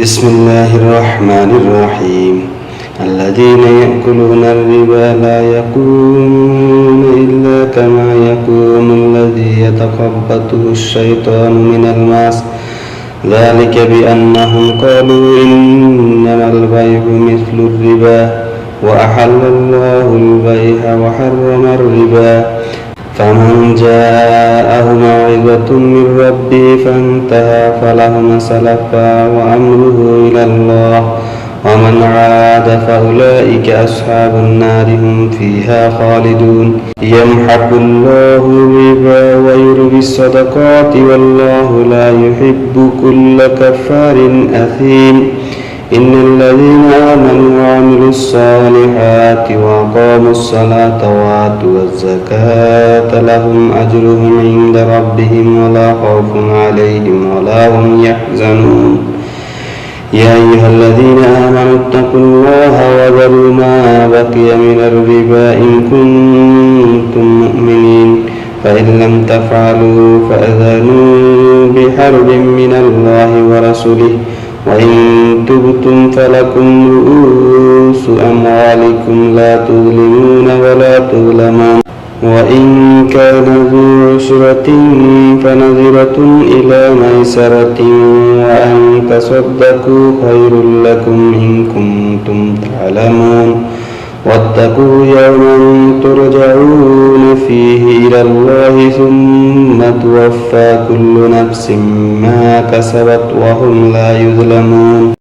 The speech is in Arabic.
بسم الله الرحمن الرحيم. الذين يأكلون الربا لا يقومون إلا كما يقوم الذي يتخبطه الشيطان من الماس. ذلك بأنهم قالوا إنما البيع مثل الربا وأحل الله البيع وحرم الربا. فمن جاءه موعظة من ربه فانتهى فله ما سلف وأمره إلى الله. ومن عاد فأولئك أصحاب النار هم فيها خالدون. يمحق الله الربا ويربي الصدقات والله لا يحب كل كفار أثيم. إن الذين آمنوا وعملوا الصالحات وأقاموا الصلاة وآتوا الزكاة لهم أجرهم عند ربهم ولا خوف عليهم ولا هم يحزنون. يا أيها الذين آمنوا اتقوا الله وذروا ما بقي من الربا إن كنتم مؤمنين. فإن لم تفعلوا فأذنوا بحرب من الله ورسوله وإن تبتم فلكم رؤوس أموالكم لا تظلمون ولا تظلمون وإن كان ذو عسرة فنظرة إلى ميسرة وأن تصدقوا خير لكم إن كنتم تعلمون. واتقوا يوما ترجعون فيه إلى الله ثم توفى كل نفس ما كسبت وهم لا يظلمون